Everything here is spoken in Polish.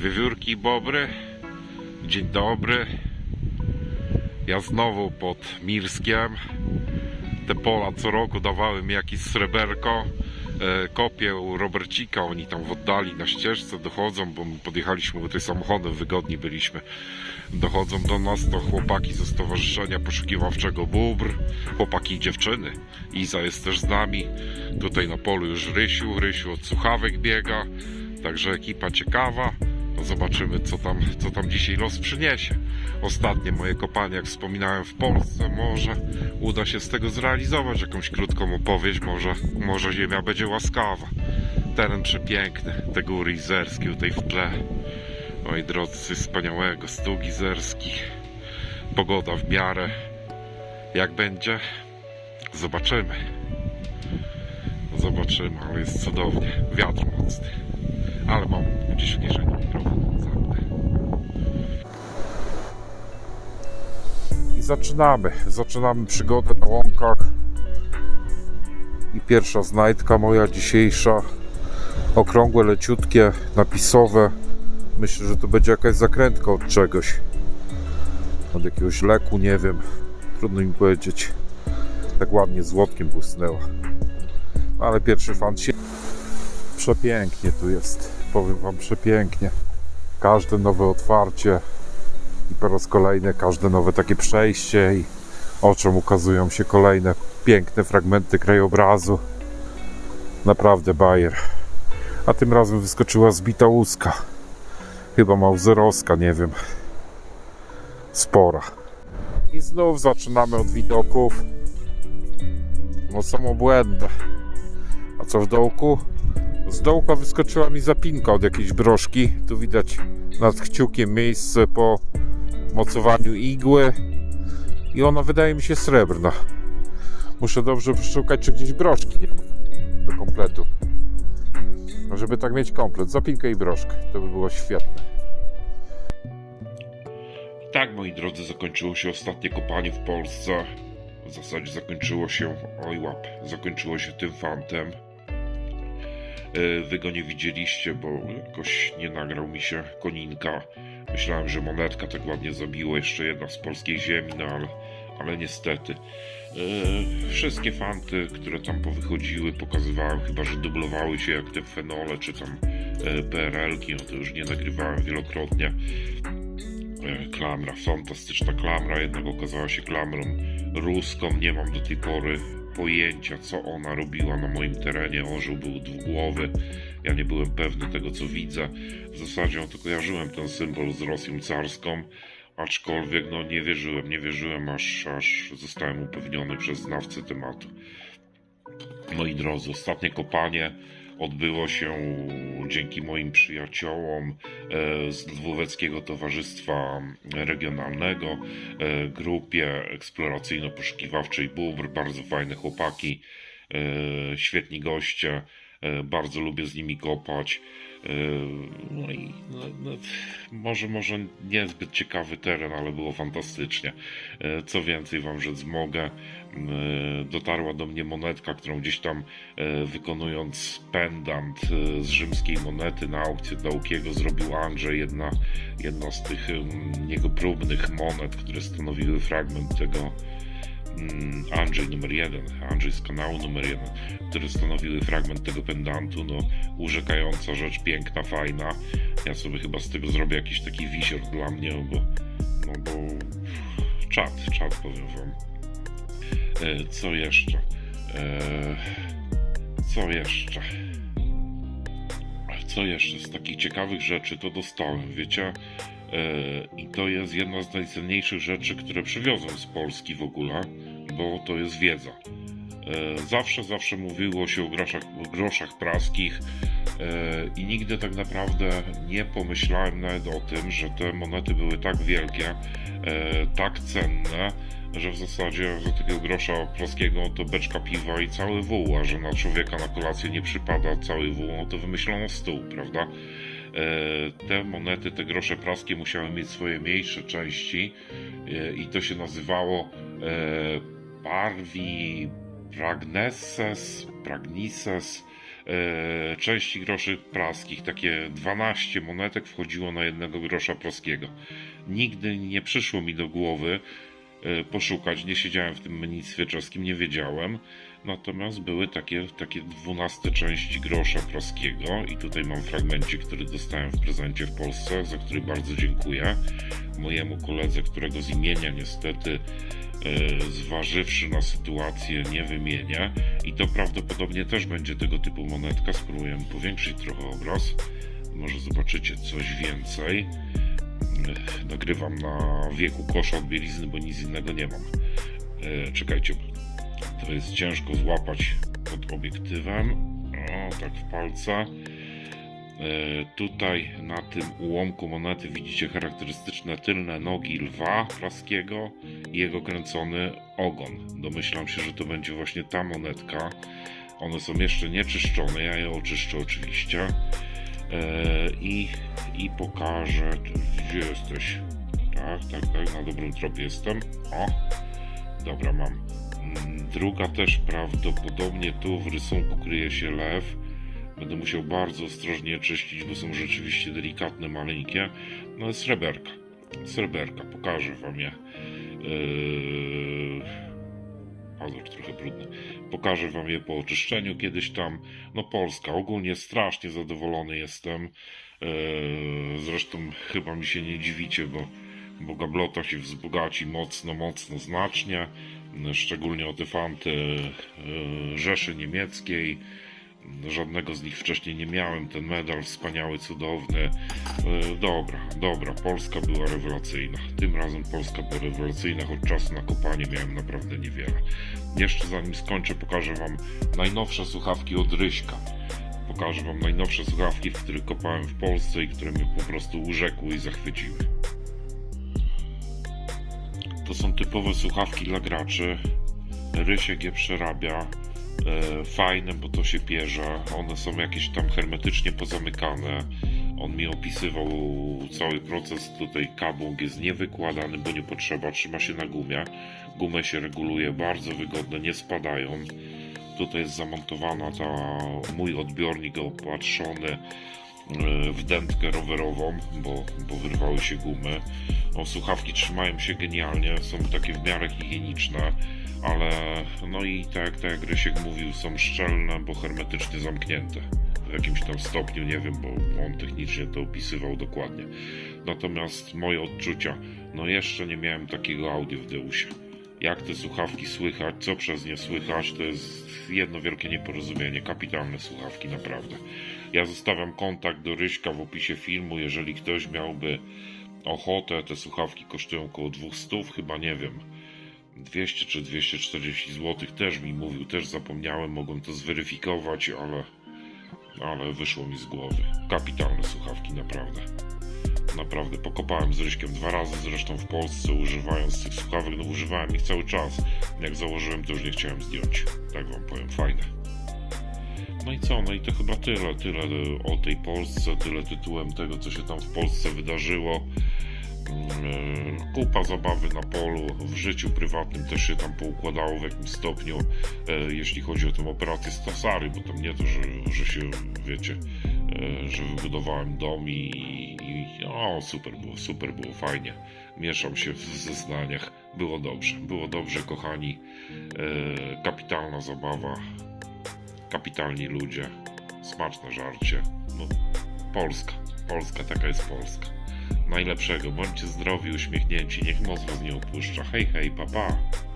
Wiewiórki bobry. Dzień dobry. Ja znowu pod Mirskiem. Te pola co roku dawały mi jakieś sreberko. E, Kopię u Robercika, oni tam w oddali na ścieżce dochodzą, bo my podjechaliśmy, tutaj samochodem wygodni byliśmy. Dochodzą do nas to chłopaki ze Stowarzyszenia Poszukiwawczego Bóbr, chłopaki i dziewczyny. Iza jest też z nami. Tutaj na polu już Rysiu, Rysiu od słuchawek biega. Także ekipa ciekawa. No zobaczymy, co tam, co tam dzisiaj los przyniesie. Ostatnie moje kopanie, jak wspominałem, w Polsce. Może uda się z tego zrealizować jakąś krótką opowieść. Może, może ziemia będzie łaskawa. Teren przepiękny, te góry izerskie tutaj w tle. Moi drodzy, wspaniałego, stóg izerski. Pogoda w miarę. Jak będzie? Zobaczymy. Zobaczymy, ale jest cudownie. Wiatr mocny. Ale mam gdzieś w kieszeni zaczynamy. Zaczynamy przygodę na łąkach. I pierwsza znajdka moja dzisiejsza. Okrągłe, leciutkie, napisowe. Myślę, że to będzie jakaś zakrętka od czegoś. Od jakiegoś leku, nie wiem. Trudno mi powiedzieć. Tak ładnie złotkiem błysnęła. No, Ale pierwszy fan się. Przepięknie tu jest. Powiem Wam przepięknie. Każde nowe otwarcie i po raz kolejny każde nowe takie przejście i oczom ukazują się kolejne piękne fragmenty krajobrazu. Naprawdę bajer. A tym razem wyskoczyła zbita łuska. Chyba mauzerowska, nie wiem. Spora. I znów zaczynamy od widoków. No są obłędne. A co w dołku? Z dołka wyskoczyła mi zapinka od jakiejś broszki. Tu widać nad kciukiem miejsce po mocowaniu igły. I ona wydaje mi się srebrna. Muszę dobrze przeszukać, czy gdzieś broszki nie ma do kompletu. Żeby tak mieć komplet, zapinkę i broszkę. To by było świetne. Tak, moi drodzy, zakończyło się ostatnie kopanie w Polsce. W zasadzie zakończyło się, oj łap, zakończyło się tym fantem. E, Wy go nie widzieliście, bo jakoś nie nagrał mi się koninka. Myślałem, że monetka tak ładnie zabiła, jeszcze jedna z polskiej ziemi, no ale, ale niestety. E, Wszystkie fanty, które tam powychodziły, pokazywałem, chyba że dublowały się jak te fenole, czy tam e, PRL-ki, no to już nie nagrywałem wielokrotnie. E, Klamra, fantastyczna klamra, jednak okazała się klamrą ruską. Nie mam do tej pory pojęcia, co ona robiła na moim terenie. Orzeł był dwugłowy. Ja nie byłem pewny tego, co widzę. W zasadzie no, to kojarzyłem ten symbol z Rosją carską, aczkolwiek no, nie wierzyłem, nie wierzyłem, aż, aż zostałem upewniony przez znawcę tematu. Moi drodzy, ostatnie kopanie odbyło się dzięki moim przyjaciołom e, z Lwóweckiego Towarzystwa Regionalnego, e, grupie eksploracyjno-poszukiwawczej Bóbr, bardzo fajne chłopaki, e, świetni goście, bardzo lubię z nimi kopać. E, No i no, no, może, może niezbyt ciekawy teren, ale było fantastycznie. E, Co więcej wam rzec mogę, e, dotarła do mnie monetka, którą gdzieś tam wykonując pendant z rzymskiej monety na aukcję Dałkiego zrobił Andrzej, jedna, jedna z tych jego próbnych monet, które stanowiły fragment tego Andrzej numer jeden, Andrzej z kanału numer jeden, które stanowiły fragment tego pendantu, no urzekająca rzecz, piękna, fajna. Ja sobie chyba z tego zrobię jakiś taki wisior dla mnie, bo, no bo czad, czad powiem wam. E, co jeszcze? E, co jeszcze? Co jeszcze z takich ciekawych rzeczy to dostałem, wiecie? E, I to jest jedna z najcenniejszych rzeczy, które przywiozłem z Polski w ogóle, bo to jest wiedza. E, Zawsze, zawsze mówiło się o groszach, o groszach praskich i nigdy tak naprawdę nie pomyślałem nawet o tym, że te monety były tak wielkie, e, tak cenne, że w zasadzie za takiego grosza praskiego to beczka piwa i cały wół, a że na człowieka na kolację nie przypada cały wół, no to wymyślono stół, prawda? E, Te monety, te grosze praskie musiały mieć swoje mniejsze części e, i to się nazywało e, Parvi Pragnesses, Pragnises, e, części groszy praskich. Takie 12 monetek wchodziło na jednego grosza praskiego. Nigdy nie przyszło mi do głowy e, poszukać, nie siedziałem w tym mennictwie czeskim, nie wiedziałem. Natomiast były takie, takie 12 części grosza praskiego i tutaj mam fragmencik, który dostałem w prezencie w Polsce, za który bardzo dziękuję mojemu koledze, którego z imienia niestety e, zważywszy na sytuację nie wymienię i to prawdopodobnie też będzie tego typu monetka. Spróbuję powiększyć trochę obraz. Może zobaczycie coś więcej. Nagrywam na wieku kosza bielizny, bo nic innego nie mam. E, Czekajcie, to jest ciężko złapać pod obiektywem. O, tak w palca. E, Tutaj na tym ułomku monety widzicie charakterystyczne tylne nogi lwa praskiego i jego kręcony ogon. Domyślam się, że to będzie właśnie ta monetka. One są jeszcze nieczyszczone, ja je oczyszczę oczywiście. E, I, I pokażę, gdzie jesteś. Tak, tak, tak, na dobrym tropie jestem. O, dobra, mam. Mm, Druga też prawdopodobnie tu w rysunku kryje się lew. Będę musiał bardzo ostrożnie czyścić, bo są rzeczywiście delikatne, maleńkie. No jest sreberka. Sreberka, pokażę wam je. Yy... Pazur trochę brudny. Pokażę wam je po oczyszczeniu kiedyś tam. No Polska, ogólnie strasznie zadowolony jestem. Yy... Zresztą chyba mi się nie dziwicie, bo, bo gablota się wzbogaci mocno, mocno, znacznie. Szczególnie o te fanty yy, Rzeszy Niemieckiej. Żadnego z nich wcześniej nie miałem. Ten medal wspaniały, cudowny. E, Dobra, dobra. Polska była rewelacyjna. Tym razem Polska była rewelacyjna, choć czasu na kopanie miałem naprawdę niewiele. Jeszcze zanim skończę, pokażę Wam najnowsze słuchawki od Ryśka. Pokażę Wam najnowsze słuchawki, w których kopałem w Polsce i które mnie po prostu urzekły i zachwyciły. To są typowe słuchawki dla graczy. Rysiek je przerabia fajne, bo to się pierze. One są jakieś tam hermetycznie pozamykane. On mi opisywał cały proces. Tutaj kabłąk jest niewykładany, bo nie potrzeba. Trzyma się na gumie. Gumę się reguluje, bardzo wygodne, nie spadają. Tutaj jest zamontowana ta mój odbiornik opatrzony e, w dętkę rowerową, bo, bo wyrwały się gumy. O, słuchawki trzymają się genialnie, są takie w miarę higieniczne, ale no i tak, tak jak Rysiek mówił, są szczelne, bo hermetycznie zamknięte. W jakimś tam stopniu, nie wiem, bo on technicznie to opisywał dokładnie. Natomiast moje odczucia, no jeszcze nie miałem takiego audio w Deusie. Jak te słuchawki słychać, co przez nie słychać, to jest jedno wielkie nieporozumienie. Kapitalne słuchawki, naprawdę. Ja zostawiam kontakt do Ryśka w opisie filmu, jeżeli ktoś miałby ochotę. Te słuchawki kosztują około 200, chyba nie wiem. 200 czy 240 zł też mi mówił, też zapomniałem, mogłem to zweryfikować, ale, ale wyszło mi z głowy. Kapitalne słuchawki, naprawdę. Naprawdę, pokopałem z Ryśkiem dwa razy, zresztą w Polsce, używając tych słuchawek, no używałem ich cały czas. Jak założyłem, to już nie chciałem zdjąć. Tak wam powiem, fajne. No i co? No i to chyba tyle. Tyle o tej Polsce, tyle tytułem tego, co się tam w Polsce wydarzyło. Mm, Kupa zabawy na polu, w życiu prywatnym też się tam poukładało w jakimś stopniu, e, jeśli chodzi o tę operację Stasary, bo tam nie to, że, że się, wiecie, e, że wybudowałem dom i, i o, super było, super było, fajnie. Mieszam się w zeznaniach. Było dobrze, było dobrze, kochani. E, kapitalna zabawa, kapitalni ludzie, smaczne żarcie. No, Polska, Polska, taka jest Polska. Najlepszego, bądźcie zdrowi, uśmiechnięci, niech moc was nie opuszcza. Hej, hej, papa. Pa.